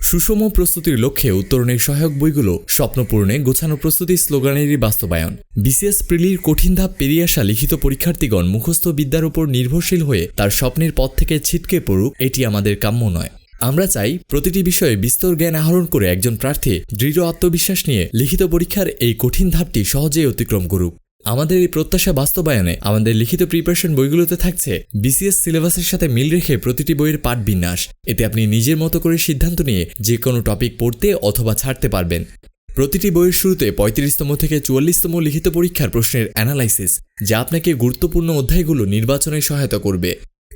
সুষম প্রস্তুতির লক্ষ্যে উত্তরণের সহায়ক বইগুলো স্বপ্নপূরণে গোছানো প্রস্তুতি স্লোগানেরই বাস্তবায়ন। বিসিএস প্রিলির কঠিন ধাপ পেরিয়ে আসা লিখিত পরীক্ষার্থীগণ মুখস্থ বিদ্যার উপর নির্ভরশীল হয়ে তার স্বপ্নের পথ থেকে ছিটকে পড়ুক, এটি আমাদের কাম্য নয়। আমরা চাই প্রতিটি বিষয়ে বিস্তর জ্ঞান আহরণ করে একজন প্রার্থী দৃঢ় আত্মবিশ্বাস নিয়ে লিখিত পরীক্ষার এই কঠিন ধাপটি সহজেই অতিক্রম করুক। আমাদের এই প্রত্যাশা বাস্তবায়নে আমাদের লিখিত প্রিপারেশন বইগুলোতে থাকছে বিসিএস সিলেবাসের সাথে মিল রেখে প্রতিটি বইয়ের পাঠ বিন্যাস এতে আপনি নিজের মতো করে সিদ্ধান্ত নিয়ে যে কোনো টপিক পড়তে অথবা ছাড়তে পারবেন। প্রতিটি বইয়ের শুরুতে পঁয়ত্রিশতম থেকে চুয়াল্লিশতম লিখিত পরীক্ষার প্রশ্নের অ্যানালাইসিস যা আপনাকে গুরুত্বপূর্ণ অধ্যায়গুলো নির্বাচনে সহায়তা করবে।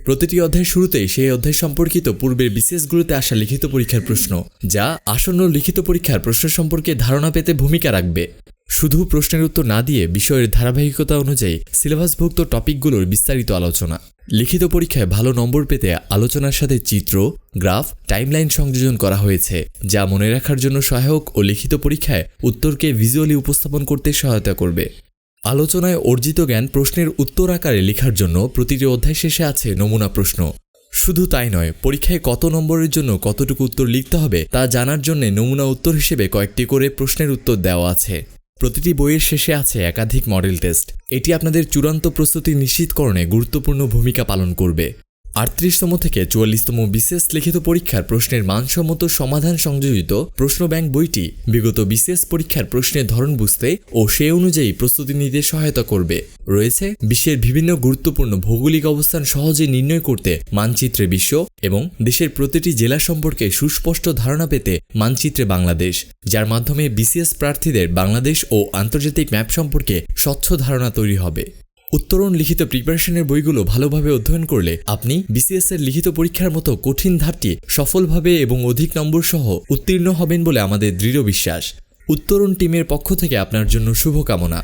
প্রতিটি অধ্যায়ের শুরুতেই সেই অধ্যায় সম্পর্কিত পূর্বের বিসিএসগুলোতে আসা লিখিত পরীক্ষার প্রশ্ন, যা আসন্ন লিখিত পরীক্ষার প্রশ্ন সম্পর্কে ধারণা পেতে ভূমিকা রাখবে। শুধু প্রশ্নের উত্তর না দিয়ে বিষয়ের ধারাবাহিকতা অনুযায়ী সিলেবাসভুক্ত টপিকগুলোর বিস্তারিত আলোচনা। লিখিত পরীক্ষায় ভালো নম্বর পেতে আলোচনার সাথে চিত্র, গ্রাফ, টাইমলাইন সংযোজন করা হয়েছে, যা মনে রাখার জন্য সহায়ক ও লিখিত পরীক্ষায় উত্তরকে ভিজুয়ালি উপস্থাপন করতে সহায়তা করবে। আলোচনায় অর্জিত জ্ঞান প্রশ্নের উত্তর আকারে লেখার জন্য প্রতিটি অধ্যায় শেষে আছে নমুনা প্রশ্ন। শুধু তাই নয়, পরীক্ষায় কত নম্বরের জন্য কতটুকু উত্তর লিখতে হবে তা জানার জন্য নমুনা উত্তর হিসেবে কয়েকটি করে প্রশ্নের উত্তর দেওয়া আছে। প্রতিটি বইয়ের শেষে আছে একাধিক মডেল টেস্ট। এটি আপনাদের চূড়ান্ত প্রস্তুতি নিশ্চিতকরণে গুরুত্বপূর্ণ ভূমিকা পালন করবে। আটত্রিশতম থেকে চুয়াল্লিশতম বিশেষ লিখিত পরীক্ষার প্রশ্নের মানসম্মত সমাধান সংযোজিত প্রশ্ন ব্যাংক বইটি বিগত বিশেষ পরীক্ষার প্রশ্নের ধরন বুঝতে ও সে অনুযায়ী প্রস্তুতি নিতে সহায়তা করবে। রয়েছে বিশ্বের বিভিন্ন গুরুত্বপূর্ণ ভৌগোলিক অবস্থান সহজে নির্ণয় করতে মানচিত্রে বিশ্ব এবং দেশের প্রতিটি জেলা সম্পর্কে সুস্পষ্ট ধারণা পেতে মানচিত্রে বাংলাদেশ, যার মাধ্যমে বিসিএস প্রার্থীদের বাংলাদেশ ও আন্তর্জাতিক ম্যাপ সম্পর্কে স্বচ্ছ ধারণা তৈরি হবে। উত্তরণ লিখিত প্রিপারেশনের বইগুলো ভালোভাবে অধ্যয়ন করলে আপনি বিসিএস এর লিখিত পরীক্ষার মতো কঠিন ধাপটি সফলভাবে এবং অধিক নম্বর সহ উত্তীর্ণ হবেন বলে আমাদের দৃঢ় বিশ্বাস। উত্তরণ টিমের পক্ষ থেকে আপনার জন্য শুভকামনা।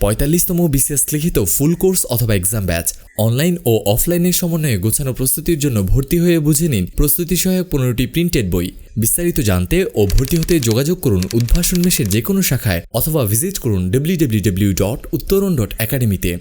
পঁয়তাল্লিশতম বিসিএস লিখিত ফুল কোর্স অথবা এক্সাম ব্যাচ অনলাইন ও অফলাইনের সমন্বয়ে গোছানো প্রস্তুতির জন্য ভর্তি হয়ে বুঝে নিন প্রস্তুতি সহায়ক পনেরোটি প্রিন্টেড বই। বিস্তারিত জানতে ও ভর্তি হতে যোগাযোগ করুন উদ্ভাসন মেশের যে কোনো শাখায় অথবা ভিজিট করুন ডাব্লিউ ডট উত্তরণ ডট একাডেমিতে